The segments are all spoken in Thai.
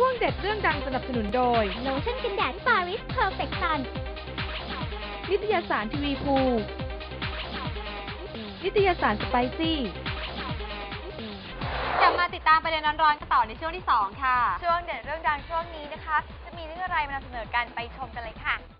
ช่วงเด็ดเรื่องดังสนับสนุนโดยโลชั่นกันแดดปาริสเพอร์เฟคซันนิตยสารทีวีภูนิตยสารสไปซี่กลับมาติดตามประเด็นร้อนๆกันต่อในช่วงที่ 2 ค่ะ ช่วงเด็ดเรื่องดังช่วงนี้นะคะ จะมีเรื่องอะไรมานำเสนอกันไปชมกันเลยค่ะ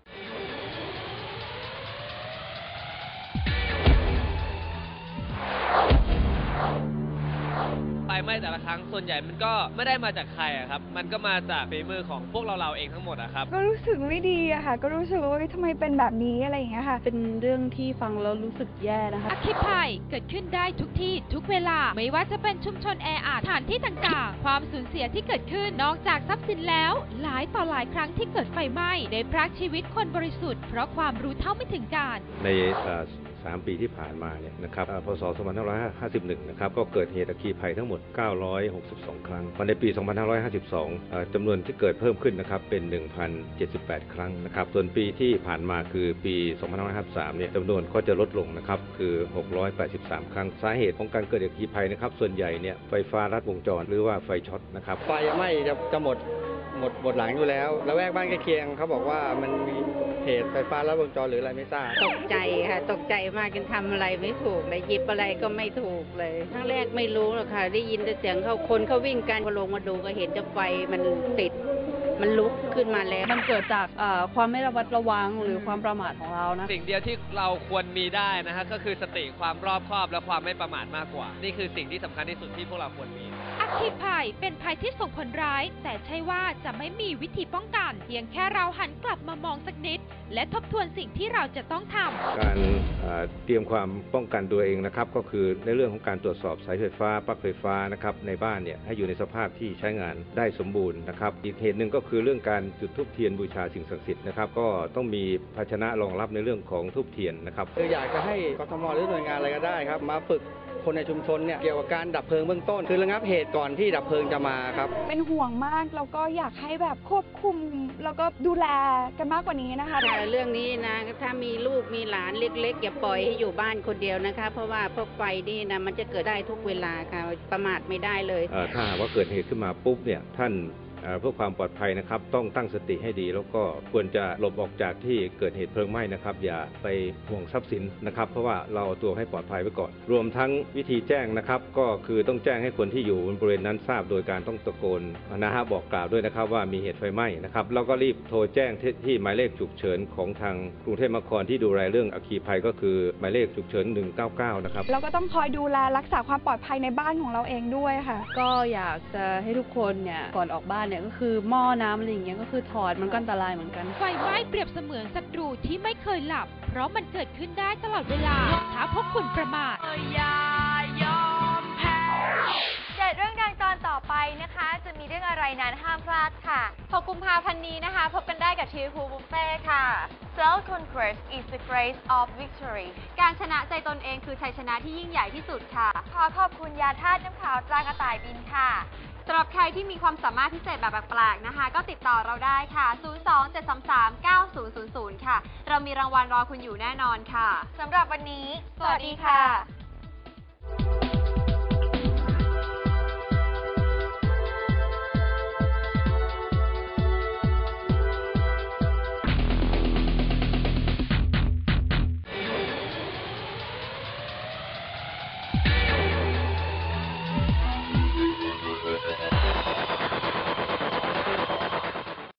ไฟไหม้แต่ละครั้งส่วนใหญ่มันก็ไม่ได้มาจากใครอะครับ มันก็มาจากฝีมือของพวกเราเราๆเองทั้งหมดอะครับ ก็รู้สึกไม่ดีอะค่ะ ก็รู้สึกว่าเฮ้ยทำไมเป็นแบบนี้อะไรอย่างเงี้ยค่ะ เป็นเรื่องที่ฟังแล้วรู้สึกแย่นะคะ อัคคีภัยเกิดขึ้นได้ทุกที่ทุกเวลา ไม่ว่าจะเป็นชุมชนแออัดสถานที่ต่างๆ ความสูญเสียที่เกิดขึ้นนอกจากทรัพย์สินแล้ว หลายต่อหลายครั้งที่เกิดไฟไหม้ได้พรากชีวิตคนบริสุทธิ์เพราะความรู้เท่าไม่ถึงการ ในเอ่อสามปีที่ผ่านมาเนี่ยนะครับพศ 2551 นะครับก็เกิดเหตุอัคคีภัยทั้งหมด 962 ครั้งพอในปี 2552เอ่อจำนวนที่เกิดเพิ่มขึ้นนะครับเป็น 1,078 ครั้งนะครับส่วนปีที่ผ่านมาคือปี 2553 เนี่ยจำนวนก็จะลดลงนะครับคือ 683 ครั้งสาเหตุของการเกิดอัคคีภัยนะครับส่วนใหญ่เนี่ยไฟฟ้ารัดวงจรหรือว่าไฟช็อตนะครับไฟไหม้จะหมด หมดหมดหลังอยู่แล้วแล้วแวกบ้านใกล้เคียงเขาบอกว่ามันมีเหตุไฟฟ้าลัดวงจรหรืออะไรไม่ทราบ ตกใจค่ะ ตกใจมากจนทำอะไรไม่ถูกเลยหยิบอะไรก็ไม่ถูกเลยครั้งแรกไม่รู้หรอกค่ะ ได้ยินแต่เสียงเขาคนเขาวิ่งกันพอลงมาดูก็เห็นจะไฟมันติด มันลุกขึ้นมาแล้ว มันเกิดจากเอ่อความไม่ระมัดระวังหรือความประมาทของเรานะ สิ่งเดียวที่เราควรมีได้นะฮะก็คือสติความรอบคอบและความไม่ประมาทมากกว่า นี่คือสิ่งที่สำคัญที่สุดที่พวกเราควรมีอัคคีภัยเป็นภัยที่ส่งผลร้าย แต่ใช่ว่าจะไม่มีวิธีป้องกัน เพียงแค่เราหันกลับมามองสักนิด และทบทวนสิ่งที่เราจะต้องทำการเอ่อเตรียมความป้องกันตัวเองนะครับก็คือในเรื่องของการตรวจสอบสายไฟฟ้าปลั๊กไฟฟ้านะครับในบ้านเนี่ยให้อยู่ในสภาพที่ใช้งานได้สมบูรณ์นะครับอีกเหตุหนึ่งก็คือเรื่องการจุดธูปเทียนบูชาสิ่งศักดิ์สิทธิ์นะครับ ก็ต้องมีภาชนะรองรับในเรื่องของธูปเทียนนะครับคืออยากจะให้กทมหรือหน่วยงานอะไรก็ได้ครับ มาฝึกคนในชุมชนเนี่ยเกี่ยวกับการดับเพลิงเบื้องต้น คือระงับเหตุก่อนที่ดับเพลิงจะมาครับ เป็นห่วงมากแล้วก็อยากให้แบบควบคุม แล้วก็ดูแลกันมากกว่านี้นะคะแต่เรื่องนี้นะถ้ามีลูกมีหลานเล็กๆอย่าปล่อยให้อยู่บ้านคนเดียวนะคะ เพราะว่าพวกไฟนี่นะมันจะเกิดได้ทุกเวลาค่ะประมาทไม่ได้เลย เอ่อถ้าหากว่าเกิดเหตุขึ้นมาปุ๊บเนี่ยท่าน เอ่อเพื่อความปลอดภัยนะครับ ต้องตั้งสติให้ดี แล้วก็ควรจะหลบออกจากที่เกิดเหตุเพลิงไหม้นะครับ อย่าไปห่วงทรัพย์สินนะครับ เพราะว่าเราเอาตัวให้ปลอดภัยไว้ก่อน รวมทั้งวิธีแจ้งนะครับ ก็คือต้องแจ้งให้คนที่อยู่บริเวณนั้นทราบโดยการต้องตะโกนนะฮะบอกกล่าวด้วยนะครับ ว่ามีเหตุไฟไหม้นะครับแล้วก็รีบโทรแจ้งที่ที่หมายเลขฉุกเฉินของทางกรุงเทพมหานครที่ดูแลเรื่องอัคคีภัยก็คือหมายเลขฉุกเฉิน 199 นะครับเราก็ต้องคอยดูแลรักษาความปลอดภัยในบ้านของเราเองด้วยค่ะ ก็อยากจะให้ทุกคนเนี่ยก่อนออกบ้านเนี่ยก็คือหม้อน้ำอะไรอย่างเงี้ยก็คือถอดมันก็อันตรายเหมือนกัน ไฟไหม้เปรียบเสมือนศัตรูที่ไม่เคยหลับ เพราะมันเกิดขึ้นได้ตลอดเวลาถ้าพวกคุณประมาทเด็ดเรื่องดังตอนต่อไปนะคะ จะมีเรื่องอะไรนั้นห้ามพลาดค่ะ6กุมภาพันธ์นี้นะคะ พบกันได้กับทีวีพูบุฟเฟ่ค่ะ Self conquest is the grace of victory การชนะใจตนเองคือชัยชนะที่ยิ่งใหญ่ที่สุดค่ะ ขอขอบคุณยาธาตุน้ำขาวตรากระต่ายบินค่ะ สำหรับใครที่มีความสามารถพิเศษแบบแปลกๆนะคะ ก็ติดต่อเราได้ค่ะ 027339000 ค่ะ เรามีรางวัลรอคุณอยู่แน่นอนค่ะ สำหรับวันนี้ สวัสดีค่ะ